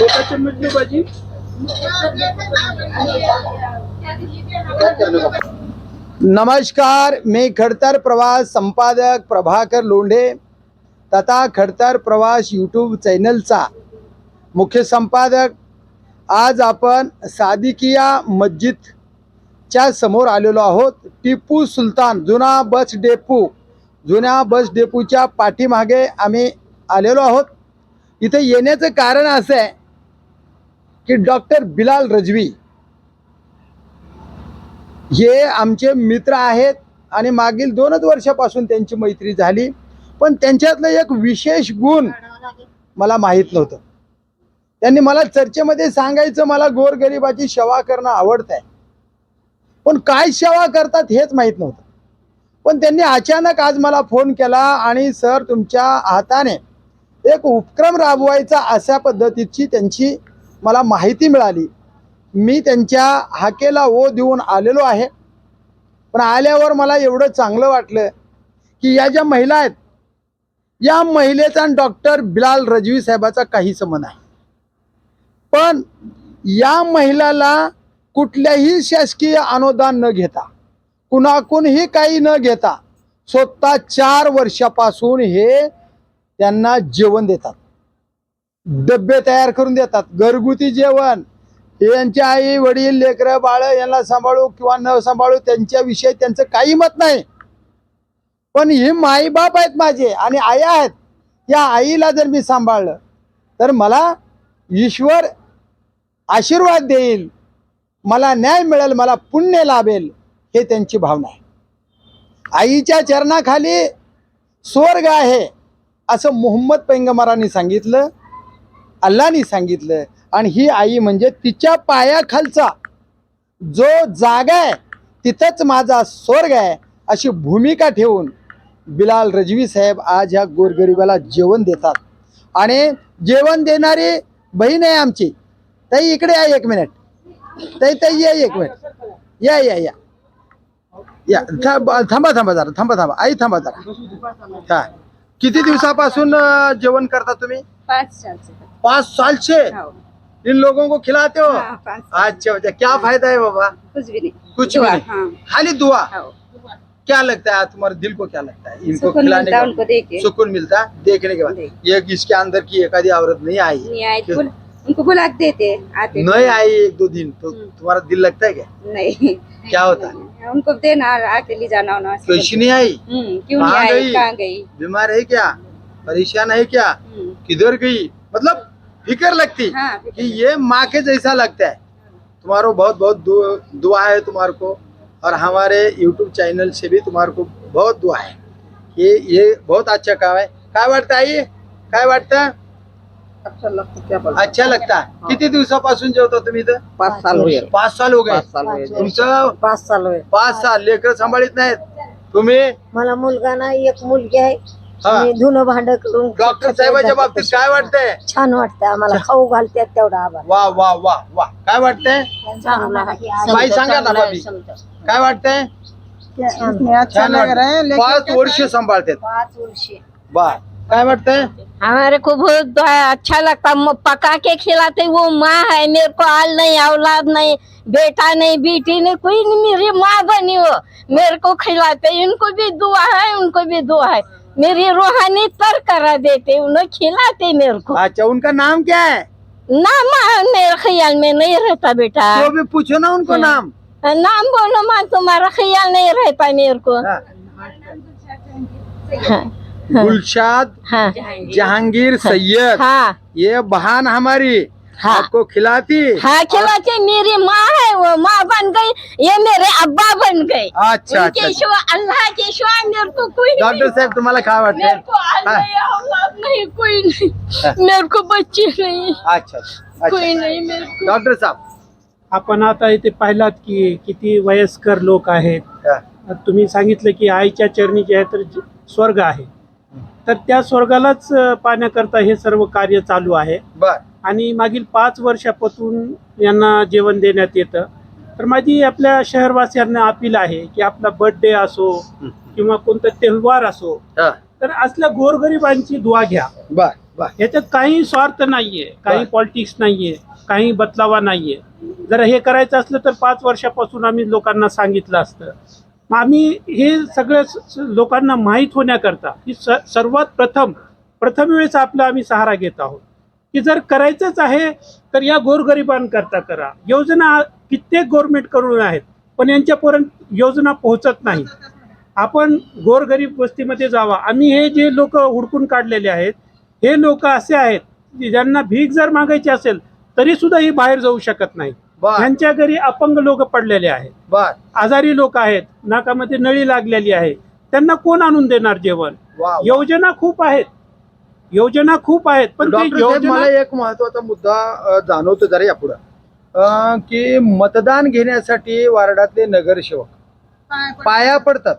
छोटा चम्मच भाजी? नमस्कार मी खडतर प्रवास संपादक प्रभाकर लोंढे तथा खडतर प्रवास यूट्यूब चॅनलचा मुख्य संपादक. आज आपण सादिकिया मस्जिदच्या समोर आलेलो आहोत. टिपू सुलतान जुना बस डेपू जुन्या बस डेपूच्या पाठीमागे आम्ही आलेलो आहोत. इथे येण्याचं कारण असं आहे की डॉक्टर बिलाल रजवी हे आमचे मित्र आहेत आणि मागील दोनच वर्षापासून त्यांची मैत्री झाली पण त्यांच्यातलं एक विशेष गुण मला माहीत नव्हतं. त्यांनी मला चर्चेमध्ये सांगायचं मला गोरगरिबाची सेवा करणं आवडत आहे पण काय सेवा करतात हेच माहीत नव्हतं. पण त्यांनी अचानक आज मला फोन केला आणि सर तुमच्या हाताने एक उपक्रम राबवायचा अशा पद्धतीची त्यांची मला माहिती मिळाली. मी त्यांच्या हाकेला ओ देऊन आलेलो आहे. पण आल्यावर मला एवढं चांगलं वाटलं की या ज्या महिला आहेत या महिलेचा डॉक्टर बिलाल रजवी साहेबाचा काही संबंध आहे पण या महिलाला कुठल्याही शासकीय अनुदान न घेता कुणाकूनही काही न घेता स्वतः चार वर्षापासून हे त्यांना जेवण देतात. डब्बे तयार करून देतात. घरगुती जेवण. यांच्या आई वडील लेकरं बाळ यांना सांभाळू किंवा न सांभाळू त्यांच्याविषयी त्यांचं काही मत नाही. पण ही माईबाप आहेत माझे आणि आया आहेत. या आईला जर मी सांभाळलं तर मला ईश्वर आशीर्वाद देईल. मला न्याय मिळेल मला पुण्य लाभेल हे त्यांची भावना आहे. आईच्या चरणाखाली स्वर्ग आहे असं मोहम्मद पैंगमारांनी सांगितलं. अल्लानी सांगितलं आणि ही आई म्हणजे तिच्या पायाखालचा जो जागा आहे तिथंच माझा स्वर्ग आहे अशी भूमिका ठेवून बिलाल रजवी साहेब आज ह्या गोरगरिबाला जेवण देतात. आणि जेवण देणारी बहीण आहे आमची. ताई इकडे या एक मिनिट ताई ताई या एक मिनिट या या या. या थांब- थांबा थांबा जरा थांबा थांबा. आई थांबा जरा. हा. किती दिवसापासून जेवण करता तुम्ही? पाच पाँच साल से हाँ, इन लोगों को खिलाते हो? हाँ, अच्छा अच्छा क्या फ़ायदा है बाबा? कुछ भी नहीं। कुछ भी नहीं। हाँ, खाली दुआ? हाँ। क्या लगता है तुम्हारे दिल को क्या लगता है? इनको सुकून खिलाने मिलता के है उनको देख सुकून मिलता है देखने के बाद। ये इसके अंदर की एकादी औरत नहीं आई। नहीं तो उनको बुलाते थे आते। नहीं आई एक दो दिन तो हम्म। तुम्हारा दिल लगता है क्या? नहीं। क्या होता? है उनको देना आके ले जाना होना कैसी नहीं आई? हम्म, क्यों नहीं आई? कहाँ गई? बीमार है क्या? परेशान है क्या? हम्म, किधर गई? मतलब फिक्र लगती हाँ कि ये माँ के जैसा लगता है। तुम्हारो बहुत बहुत दुआ है तुम्हारे को और हमारे यूट्यूब चैनल से भी तुम्हारे को बहुत दुआ है। ये ये बहुत अच्छा काम है। काय वाटतं आई? काय वाटतं? अच्छा लगता अच्छा लगता है। किती दिवसापासून जेवता तुम्ही इथं? पाच साल पाच साल हो गए। पाच साल हुए तुमचं? पाच साल पाच साल. लेकर सांभाळीत नाहीत. तुम्ही? मला मुलगा नाही एक मुलगी आहे. हा. धुणं भांड करून डॉक्टर साहेबाच्या बाबतीत काय वाटतंय? छान वाटतंय आम्हाला. खाऊ घालतात तेवढा आभार. वा वा वा वा. काय वाटतंय? बाई सांगा ना भाभी काय वाटतंय? छान वाटतंय. पाच वर्ष सांभाळतात. पाच वर्ष. बा काय वाटतंय? हमारे को बहुत अच्छा लगता. म- पका के खिलाते वो माँ है मेरे को आल नहीं औलाद नहीं बेटा नहीं बेटी नहीं कोई नहीं मेरी माँ बनी हो। मेरे को खिलाते इनको भी दुआ है उनको भी दुआ है। मेरी रूहानी तर करा देते उन्हें खिलाते मेरे को। अच्छा उनका नाम क्या है? नाम मेरे ख्याल में नहीं रहता बेटा। तो भी पूछो ना उनको हाँ। नाम। नाम बोलो माँ तुम्हारा ख्याल नहीं रहता मेरे को। हाँ। हाँ। गुलशाद हाँ। जहांगीर सैयद। हाँ। ये बहन हमारी। हाँ। आपको खिलाती। हाँ खिलाते मेरी माँ है वो माँ बन गई ये मेरे अब्बा बन गए। अच्छा उनके अल्लाह के मेरे को कोई नहीं डॉक्टर साहेब तुम्हाला काय मेरे वाटतंय को औलाद नहीं कोई नहीं। मेरे को बच्चे नहीं। अच्छा अच्छा कोई नहीं मेरे को डॉक्टर साहेब। आपण आता इथे पाहिलात की किती वयस्कर लोक आहेत. तुम्ही सांगितलं की आईच्या चरणी जे आहे तर स्वर्ग आहे. तर त्या स्वर्गालाच पाहण्याकरता हे सर्व कार्य चालू आहे. बर. आणि मागील पाच वर्षापासून यांना जेवण देण्यात येतं. तर माझी आपल्या शहरवासियांना अपील आहे की आपला बर्थडे असो किंवा कोणता तेव्हार असो. तर असल्या गोरगरिबांची दुआ घ्या. बर वा. याच्यात काही स्वार्थ नाहीये काही. पॉलिटिक्स नाहीये काही बदलावा नाहीये. जर हे करायचं असलं तर पाच वर्षापासून आम्ही लोकांना सांगितलं असतं. आम्ही हे सगळं लोकांना माहीत होण्याकरता ही स सर्वात प्रथम प्रथम वेळेस आपला आम्ही सहारा घेत आहोत. की जर करायचंच आहे तर या गोरगरिबांकरता करा. योजना कित्येक गोरमेंट करून आहेत पण यांच्यापर्यंत योजना पोहोचत नाही. आपण गोरगरीब वस्तीमध्ये जावा. आम्ही हे जे लोक हुडकून काढलेले आहेत हे लोक असे आहेत की ज्यांना भीक जर मागायची असेल तरीसुद्धा ही बाहेर जाऊ शकत नाही यांच्या घरी अपंग लोक पडलेले आहेत. बर. आजारी लोक आहेत नाकामध्ये नळी लागलेली आहे. त्यांना कोण आणून देणार जेवण. योजना खूप आहेत. योजना खूप आहेत. पण मला एक महत्त्वाचा मुद्दा जाणवतो जरा यापुढं. की मतदान घेण्यासाठी वार्डातले नगरसेवक पाया पडतात.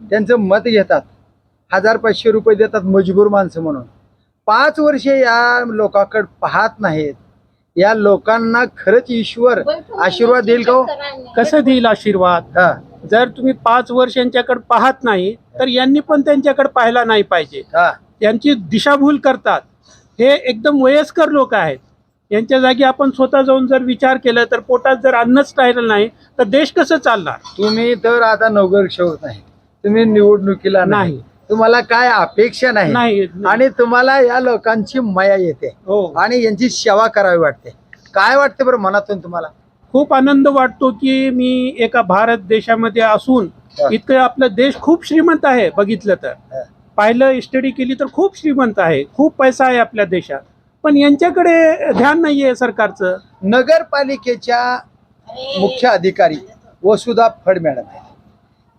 त्यांचं मत घेतात. हजार पाचशे रुपये देतात मजबूर माणसं म्हणून. पाच वर्षे या लोकांकडे पाहत नाहीत. या लोकांना खरंच ईश्वर आशीर्वाद देईल का हो? कसं देईल आशीर्वाद? हा. जर तुम्ही पाच वर्ष यांच्याकडे पाहत नाही तर यांनी पण त्यांच्याकडे पाहायला नाही पाहिजे. हा. यांची दिशाभूल करतात. हे एकदम वयस्कर लोक आहेत. यांच्या जागी आपण स्वतः जाऊन जर विचार केला तर पोटात जर अन्नच राहिलं नाही तर देश कसं चालणार? तुम्ही तर आता नगरसेवक नाही. तुम्ही निवडणुकीला नाही. नाही. तुम्हाला काय अपेक्षा नाही. नाही आणि तुम्हाला या लोकांची माया येते. हो. आणि यांची सेवा करावी वाटते. काय वाटते बरं मनातून तुम्हाला? खूप आनंद वाटतो की मी एका भारत देशामध्ये असून हा. इतकं आपला देश खूप श्रीमंत आहे बघितलं तर. पाहिलं स्टडी केली तर खूप श्रीमंत आहे. खूप पैसा आहे आपल्या देशात. पण यांच्याकडे ध्यान नाहीये सरकारचं. नगरपालिकेच्या मुख्य अधिकारी वसुधा फड मॅडम आहेत.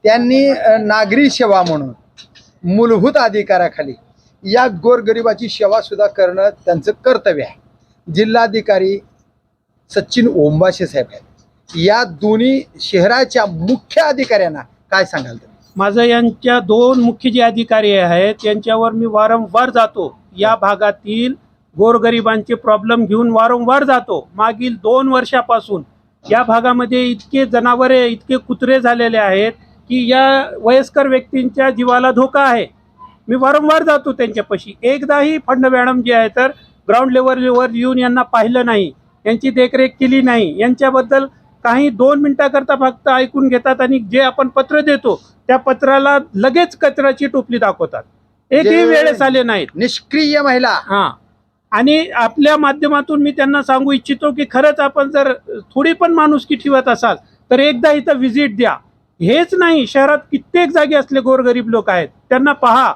त्यांनी अ, नागरी सेवा म्हणून मूलभूत अधिकाराखाली या गोरगरिबाची सेवासुद्धा करणं त्यांचं कर्तव्य आहे. जिल्हाधिकारी सचिन ओंबाशे साहेब आहेत. या दोन्ही शहराच्या मुख्य अधिकाऱ्यांना काय सांगाल तुम्ही? माझं यांच्या दोन मुख्य जे अधिकारी आहेत यांच्यावर मी वारंवार जातो. या भागातील गोरगरिबांचे प्रॉब्लेम घेऊन वारंवार जातो. मागील दोन वर्षापासून या भागामध्ये इतके जनावरे इतके कुत्रे झालेले आहेत की या वयस्कर व्यक्तींच्या जीवाला धोका आहे. मी वारंवार जातो त्यांच्यापाशी. एकदाही फंड मॅडम जे आहे तर ग्राउंड लेवलवर येऊन यांना पाहिलं नाही. यांची देखरेख केली नाही. यांच्याबद्दल काही दोन मिनिटाकरता फक्त ऐकून घेतात आणि जे आपण पत्र देतो त्या पत्राला लगेच कचऱ्याची टोपली दाखवतात. एकही वेळेस आले नाहीत. निष्क्रिय महिला. हा. आणि आपल्या माध्यमातून मी त्यांना सांगू इच्छितो की खरंच आपण जर थोडी पण माणुसकी ठेवत असाल तर एकदा इथं व्हिजिट द्या. हेच नाही शहरात कित्येक जागी असले गोरगरीब लोक आहेत. त्यांना पहा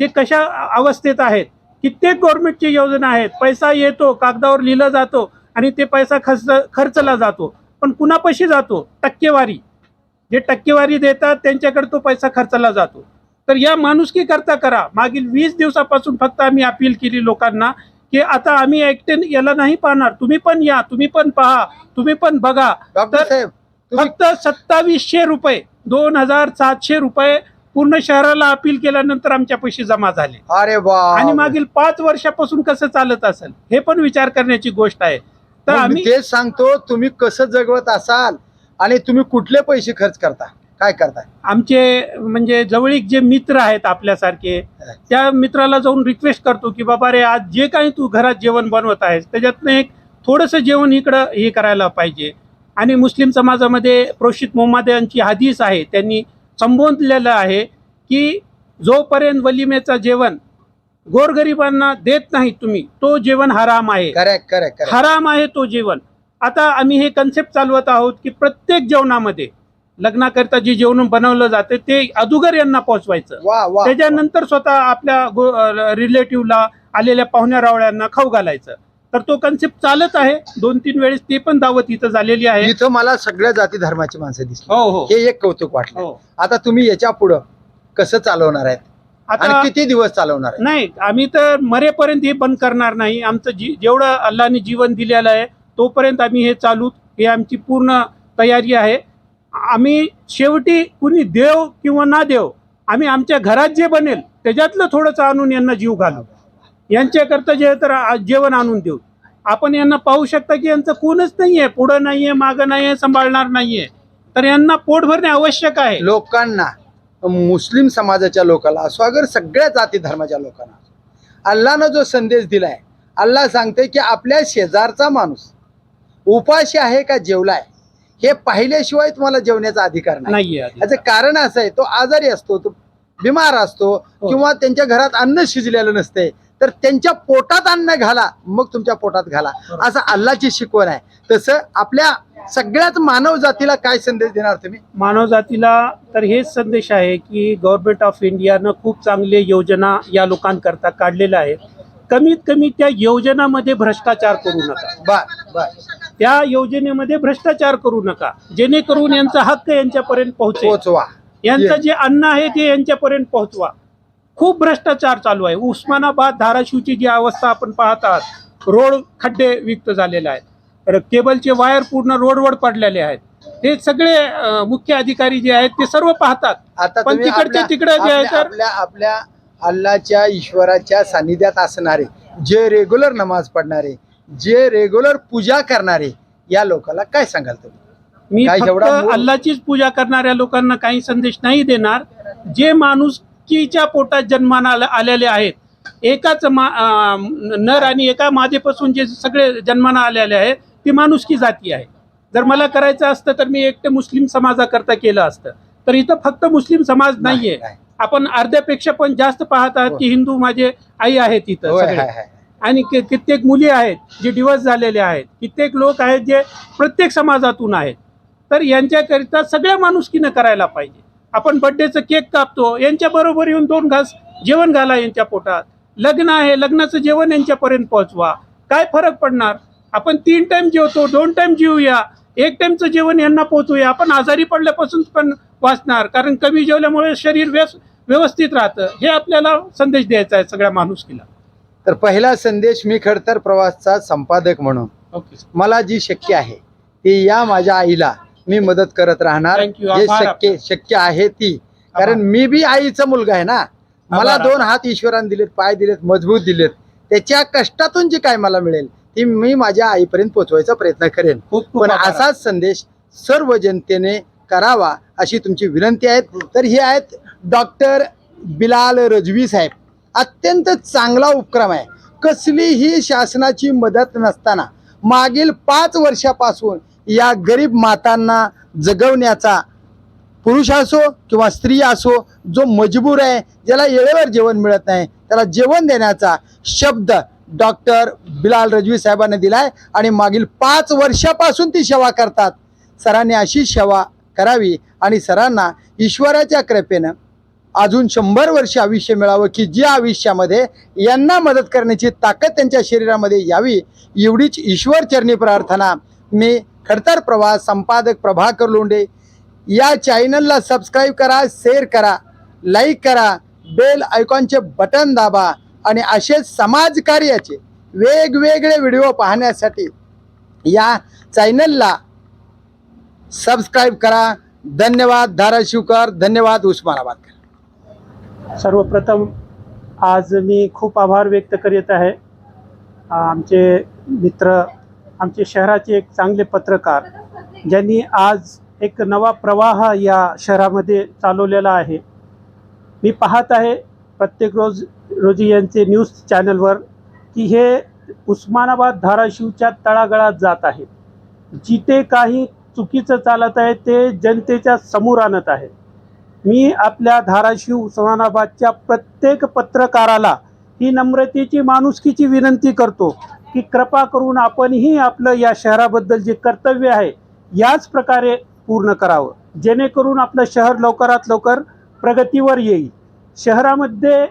ते कशा अवस्थेत आहेत? कित्येक गव्हर्नमेंटची योजना आहेत. पैसा येतो कागदावर लिहिलं जातो आणि ते पैसा खर्च खर्चला जातो. पण कुणापाशी जातो? टक्केवारी. जे टक्केवारी देतात त्यांच्याकडे तो पैसा खर्चला जातो. तर या माणुसकी करता करा. मागील वीस दिवसापासून फक्त आम्ही अपील केली लोकांना की आता आम्ही ऍक्टेन याला नाही पाहणार. तुम्ही पण या तुम्ही पण पहा तुम्ही पण बघा. डॉक्टर तर फक्त सत्तावीसशे रुपये दोन हजार सातशे रुपये पूर्ण शहराला अपील केल्यानंतर आमच्या पैसे जमा झाले. अरे वा आणि मागील पाच वर्षापासून कसं चालत असेल हे पण विचार करण्याची गोष्ट आहे. तर आम्ही तेच सांगतो तुम्ही कसं जगवत असाल आणि तुम्ही कुठले पैसे खर्च करता? काय करताय? आमचे म्हणजे जवळीक जे मित्र आहेत आपल्यासारखे त्या मित्राला जाऊन रिक्वेस्ट करतो की बाबा रे आज जे काही तू घरात जेवण बनवत आहेस त्याच्यातनं एक थोडंसं जेवण इकडं हे करायला पाहिजे. आणि मुस्लिम समाजामध्ये प्रोषित मोहम्मद यांची हदीस आहे त्यांनी संबोधलेलं आहे की जोपर्यंत वलिमेचं जेवण गोरगरिबांना देत नाही तुम्ही तो जेवण हराम आहे. करेक्ट करेक्ट करेक्ट हराम आहे तो जेवण. आता आम्ही हे कन्सेप्ट चालवत आहोत की प्रत्येक जेवणामध्ये लग्नाकरता जे जेवण बनवलं जाते ते अदुगर यांना पोहोचवायचं. त्याच्यानंतर स्वतः आपल्या रिलेटिव्हला आलेल्या पाहुण्या रावळ्यांना खाऊ घालायचं. तर तो कन्सेप्ट चालत आहे. दोन तीन वेळेस ते पण दावत इथं झालेली आहे. इथं मला सगळ्या जाती धर्माची माणसं दिसली. हो हो. हे एक कौतुक वाटलं. हो. आता तुम्ही याच्या पुढं कसं चालवणार आहेत? आणि आता किती दिवस चालवणार नाही आम्ही तर मरेपर्यंत हे बंद करणार नाही. आमचं जी जेवढं अल्लाने जीवन दिलेलं आहे तोपर्यंत आम्ही हे चालू हे आमची पूर्ण तयारी आहे. आम्ही शेवटी कुणी देव किंवा ना देव आम्ही आमच्या घरात जे बनेल त्याच्यातलं थोडंसं आणून यांना जीव घालू. यांच्याकरता जे आहे तर जेवण आणून देऊ आपण यांना पाहू शकता की यांचं कोणच नाहीये पुढं नाहीये मागं नाहीये सांभाळणार नाहीये तर यांना पोट भरणे आवश्यक आहे लोकांना मुस्लिम समाजाच्या लोकांना असो अगर सगळ्या जाती धर्माच्या लोकांना असो, अल्लानं जो संदेश दिलाय अल्लाह सांगते की आपल्या शेजारचा माणूस उपाशी आहे का जेवलाय हे पाहिल्याशिवाय तुम्हाला जेवण्याचा अधिकार नाही नाहीये. याचं कारण असं आहे तो आजारी असतो तो बिमार असतो हो. किंवा त्यांच्या घरात अन्न शिजलेलं नसते तर त्यांच्या पोटात अन्न घाला मग तुमच्या पोटात घाला. असं अल्लाची शिकवण आहे. तसं आपल्या सगळ्याच मानव जातीला काय संदेश देणार तुम्ही? मानव जातीला तर हेच संदेश आहे की गव्हर्नमेंट ऑफ इंडियानं खूप चांगले योजना या लोकांकरता काढलेल्या आहेत. कमीत कमी त्या योजनामध्ये भ्रष्टाचार करू नका. बर बर. त्या योजनेमध्ये भ्रष्टाचार करू नका. जेणेकरून यांचा हक्क यांच्यापर्यंत पोहोचेल. पोचवा यांचं जे अन्न आहे ते यांच्यापर्यंत पोहोचवा. खूप भ्रष्टाचार चालू आहे. उस्मानाबाद धाराशिवची जी अवस्था आपण पाहत आहात रोड खड्डे विक्त झालेले आहेत. तर केबलचे वायर पूर्ण रोडवर पडलेले आहेत. हे सगळे मुख्य अधिकारी जे आहेत ते सर्व पाहतात. आता पण तिकडच्या तिकडे जे आहे आपल्या तर- आपल्या आपल्या अल्लाच्या ईश्वराच्या सानिध्यात असणारे जे रेग्युलर नमाज पडणारे जे रेग्युलर पूजा करणारे या लोकांना काय सांगाल तुम्ही? मी एवढा अल्लाचीच पूजा करणाऱ्या लोकांना काही संदेश नाही देणार. जे माणुसकीच्या पोटात जन्माला आले- आलेले आहेत. एकाच मा नर आणि एका मादेपासून जे सगळे जन्माला आलेले आहेत ती माणुसकी जाती आहे. जर मला करायचं असतं तर मी एकटे मुस्लिम समाजाकरता केलं असतं. तर इथं फक्त मुस्लिम समाज नाहीये. नाही. आपण अर्ध्यापेक्षा पण जास्त पाहत आहात की हिंदू माझे आई आहेत इथं. आणि कित्येक मुली आहेत जे डिवोर्स झालेले आहेत. कित्येक लोक आहेत जे प्रत्येक समाजातून आहेत. तर यांच्याकरिता सगळ्या माणुसकीनं करायला पाहिजे. आपण बड्डेचं केक कापतो यांच्या बरोबर येऊन दोन घास जेवण घाला यांच्या पोटात. लग्न आहे लग्नाचं जेवण यांच्यापर्यंत पोहोचवा. काय फरक पडणार? आपण तीन टाइम जेवतो दोन टाइम जेवूया एक टाइमचं जेवण यांना पोहोचूया. आपण आजारी पडल्यापासून पण वाचणार कारण कमी जेवल्यामुळे शरीर व्यस व्यवस्थित राहतं. हे आपल्याला संदेश द्यायचा आहे सगळ्या माणुसकीला. तर पहिला संदेश मी खडतर प्रवासचा संपादक म्हणून. ओके मला जी शक्य आहे ती या माझ्या आईला मी मदत करत राहणार. Thank you. जे आभार शक्य शक्य आहे ती. कारण मी बी आईचा मुलगा आहे ना. मला आभार. दोन हात ईश्वराने दिलेत पाय दिलेत मजबूत दिलेत. त्याच्या कष्टातून जे काय मला मिळेल ती मी माझ्या आईपर्यंत पोहोचवायचा प्रयत्न करेन. खूप खूप पण आभार. असाच संदेश सर्व जनतेने करावा अशी तुमची विनंती आहे. तर हे आहेत डॉक्टर बिलाल रजवी साहेब. अत्यंत चांगला उपक्रम आहे. कसलीही शासनाची मदत नसताना मागील पाच वर्षापासून या गरीब मातांना जगवण्याचा पुरुष असो किंवा स्त्री असो जो मजबूर आहे ज्याला येळेवर जेवण मिळत नाही त्याला जेवण देण्याचा शब्द डॉक्टर बिलाल रजवी साहेबांनी दिलाय आणि मागील पाच वर्षापासून ती सेवा करतात. सरांनी अशी सेवा करावी आणि सरांना ईश्वराच्या कृपेनं अजून शंभर वर्ष आयुष्य मिळावं की जी आयुष्यामध्ये यांना मदत करण्याची ताकद त्यांच्या शरीरामध्ये यावी एवढीच ईश्वर चरणी प्रार्थना मी खडतर प्रवास संपादक प्रभाकर लोंढे या चॅनलला सबस्क्राईब करा शेअर करा लाईक करा बेल आयकॉनचे बटन दाबा आणि असे समाजकार्याचे वेगवेगळे व्हिडिओ पाहण्यासाठी या चॅनलला सबस्क्राईब करा. धन्यवाद धाराशिवकर. धन्यवाद उस्मानाबादकर सर्वप्रथम आज मी खूप आभार व्यक्त करीत आहे. आमचे मित्र आमचे शहराचे एक चांगले पत्रकार ज्यांनी आज एक नवा प्रवाह या शहरामध्ये चालवलेला आहे. मी पाहत आहे प्रत्येक रोज रोजी यांचे न्यूज चॅनलवर की हे उस्मानाबाद धाराशिवच्या तळागळात जात आहेत. जिथे काही चुकीचं चालत आहे ते जनतेच्या समोर आणत आहे. मी आपल्या धाराशिव उस्मानाबादच्या प्रत्येक पत्रकाराला ही नम्रतेची माणुसकीची विनंती करतो की कृपा करून आपणही आपलं या शहराबद्दल जे कर्तव्य आहे याच प्रकारे पूर्ण करावं. जेणेकरून आपलं शहर लवकरात लवकर प्रगतीवर येईल. शहरामध्ये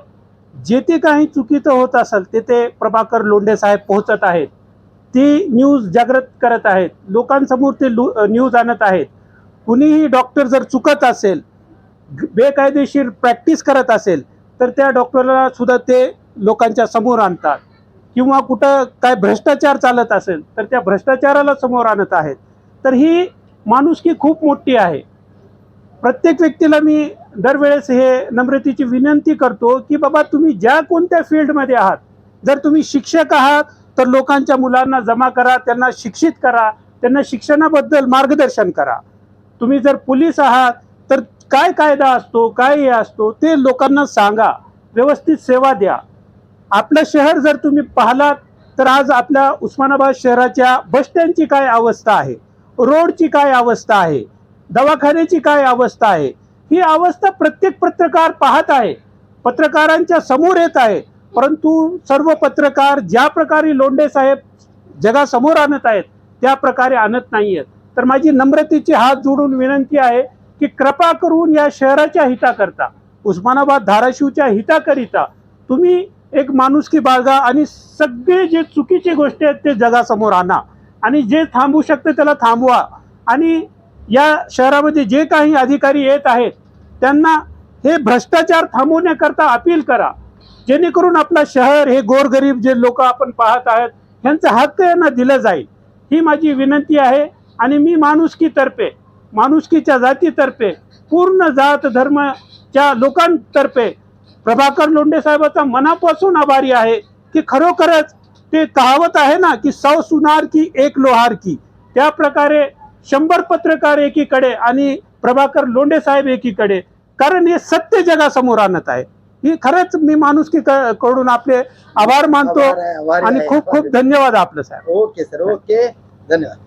जे ते काही चुकीचं होत असेल ते ते प्रभाकर लोंढे साहेब पोहोचत आहेत. ती न्यूज जागृत करत आहेत. लोकांसमोर ते लू न्यूज आणत आहेत. कुणीही डॉक्टर जर चुकत असेल बेकायदेशीर प्रॅक्टिस करत असेल तर त्या डॉक्टरला सुद्धा ते लोकांच्या समोर आणतात. किंवा कुठं काय भ्रष्टाचार चालत असेल तर त्या भ्रष्टाचाराला समोर आणत आहेत. तर ही माणुसकी खूप मोठी आहे. प्रत्येक व्यक्तीला मी दरवेळेस हे नम्रतेची विनंती करतो की बाबा तुम्ही ज्या कोणत्या फील्डमध्ये आहात जर तुम्ही शिक्षक आहात तर लोकांच्या मुलांना जमा करा त्यांना शिक्षित करा त्यांना शिक्षणाबद्दल मार्गदर्शन करा. तुम्ही जर पोलीस आहात तर काय कायदा असतो काय हे असतो ते लोकांना सांगा. व्यवस्थित सेवा द्या. आपलं शहर जर तुम्ही पाहिलात तर आज आपल्या उस्मानाबाद शहराच्या बस स्टँडची काय अवस्था आहे? रोडची काय अवस्था आहे? दवाखान्याची काय अवस्था आहे? ही अवस्था प्रत्येक पत्रकार पाहत आहे. पत्रकारांच्या समोर येत आहे. परंतु सर्व पत्रकार ज्या प्रकारे लोंढे साहेब जगासमोर आणत आहेत त्या प्रकारे आणत नाही आहेत तर माझी नम्रतेची हात जोडून विनंती आहे की कृपा करून या शहराच्या हिताकरता उस्मानाबाद धाराशिवच्या हिताकरिता तुम्ही एक माणुसकी बाळगा आणि सगळे जे चुकीचे गोष्टी आहेत ते जगासमोर आणा. आणि जे थांबू शकते त्याला थांबवा. आणि या शहरामध्ये जे काही अधिकारी येत आहेत त्यांना हे भ्रष्टाचार थांबवण्याकरता अपील करा. जेणेकरून आपलं शहर हे गोरगरीब जे लोक आपण पाहत आहेत ह्यांचा हक्क यांना दिलं जाईल. ही माझी विनंती आहे. आणि मी माणुसकीतर्फे माणुसकीच्या जातीतर्फे पूर्ण जात धर्मच्या लोकांतर्फे प्रभाकर लोंढे साहेबाचा मनापासून आभारी आहे की खरोखरच ते कहावत आहे ना की सौ सुनार की एक लोहार की. त्या प्रकारे शंभर पत्रकार एकीकडे आणि प्रभाकर लोंढे साहेब एकीकडे. कारण हे सत्य जगासमोर आणत आहे. ही खरंच मी माणुसकी क- कडून आपले आभार मानतो आणि खूप खूप. धन्यवाद आपलं साहेब. Okay sir okay. धन्यवाद.